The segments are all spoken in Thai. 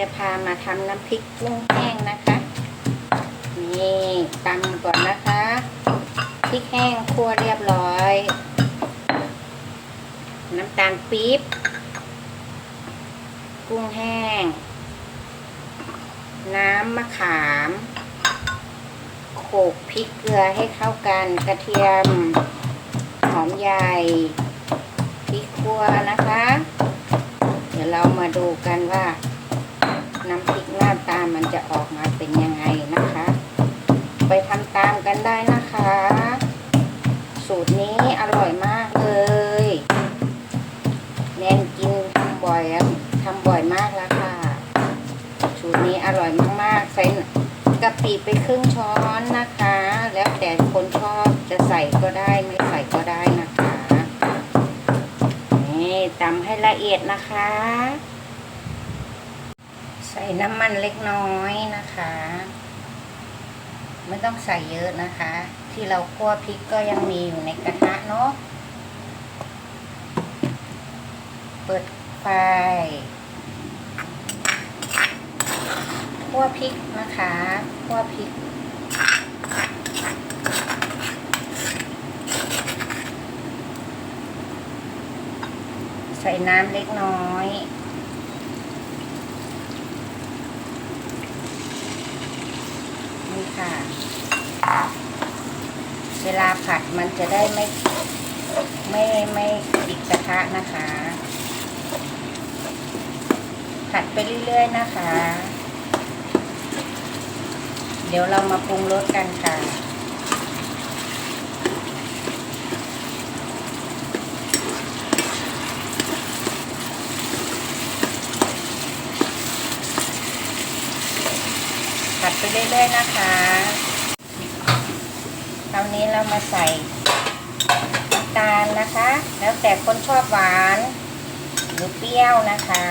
จะพามาทำน้ำพริกกุ้งแห้งนะคะ นี่ตำก่อนนะคะพริกแห้งคั่วเรียบร้อย น้ำตาลปี๊บ กุ้งแห้ง น้ำมะขามโขลกพริกเกลือให้เข้ากันกระเทียม หอมใหญ่พริกคั่วนะคะ เดี๋ยวเรามาดูกันว่า น้ำพริกหน้าตามันจะออกมาเป็นยังไงนะคะ ไปทำตามกันได้นะคะ สูตรนี้อร่อยมากเลยแนนกินทำบ่อยอะทำบ่อยมากแล้วค่ะ สูตรนี้อร่อยมากๆใส่กะปิไปครึ่งช้อนนะคะ แล้วแต่คนชอบจะใส่ก็ได้ไม่ใส่ก็ได้นะคะนี่ตำให้ละเอียดนะคะ ส่น้ำมันเล็กน้อยนะคะ ไม่ต้องใส่เยอะนะคะ ที่เราคั่วพริกก็ยังมีอยู่ในกระทะเนาะเปิดไฟคั่วพริกนะคะคั่วพริกใส่น้ำเล็กน้อย ค่ะ เวลาผัดมันจะได้ไม่ไม่ไม่ติดกระทะนะคะ ผัดไปเรื่อยๆนะคะ เดี๋ยวเรามาปรุงรสกันค่ะ ไปเรื่อยๆนะคะคราวนี้เรามาใส่น้ำตาลนะคะ แล้วแต่คนชอบหวานหรือเปรี้ยวนะคะ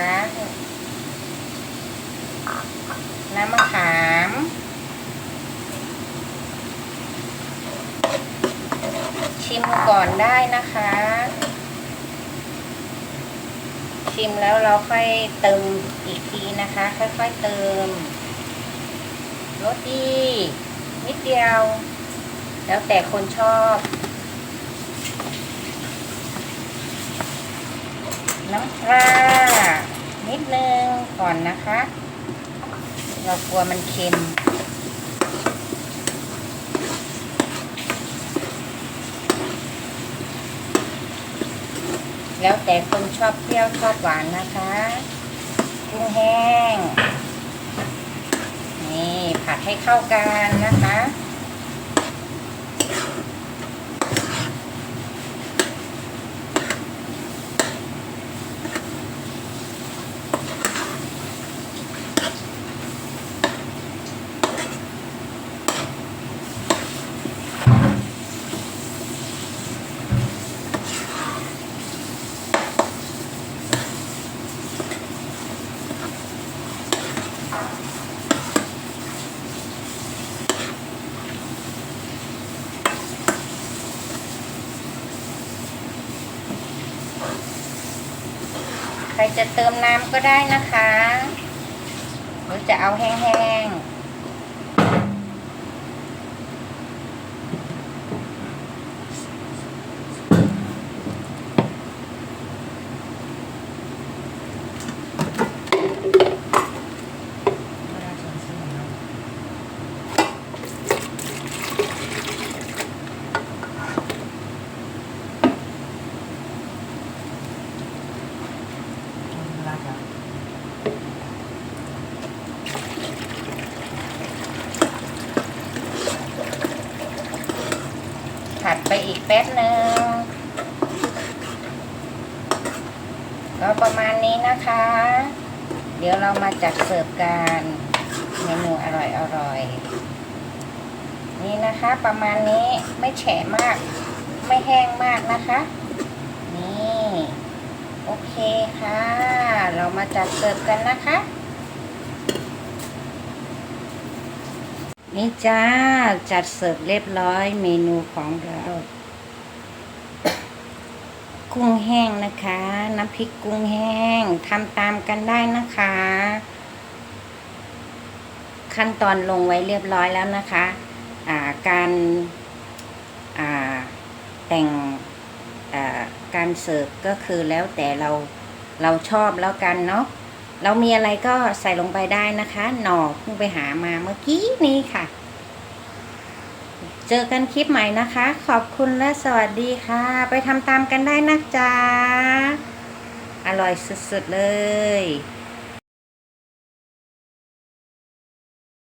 น้ำมะขามชิมก่อนได้นะคะ ชิมแล้วเราค่อยเติมอีกทีนะคะ ค่อยๆเติม รสดี นิดเดียว แล้วแต่คนชอบ น้ำปลานิดนึงก่อนนะคะ เรากลัวมันเค็มแล้วแต่คนชอบเปรี้ยวชอบหวานนะคะ กุ้งแห้ง นี่ผัดให้เข้ากันนะคะ ใครจะเติมน้ำก็ได้นะคะหรือจะเอาแห้งๆ ผัดไปอีกแป๊บหนึ่งก็ประมาณนี้นะคะ เดี๋ยวเรามาจัดเสิร์ฟกันเมนูอร่อยอร่อยนี่นะคะประมาณนี้ไม่แฉะมาก ไม่แห้งมากนะคะ นี่ โอเคค่ะ เรามาจัดเสิร์ฟกันนะคะ นี่จ้า จัดเสิร์ฟเรียบร้อยเมนูของเรา กุ้งแห้งนะคะ น้ำพริกกุ้งแห้งทำตามกันได้นะคะ ขั้นตอนลงไว้เรียบร้อยแล้วนะคะาการาแต่งาการเสิร์ฟก็คือแล้วแต่เราเราชอบแล้วกันเนาะ เรามีอะไรก็ใส่ลงไปได้นะคะ หน่อเพิ่งไปหามาเมื่อกี้นี้ค่ะ เจอกันคลิปใหม่นะคะ ขอบคุณและสวัสดีค่ะ ไปทำตามกันได้นะจ๊ะ อร่อยสุดๆเลย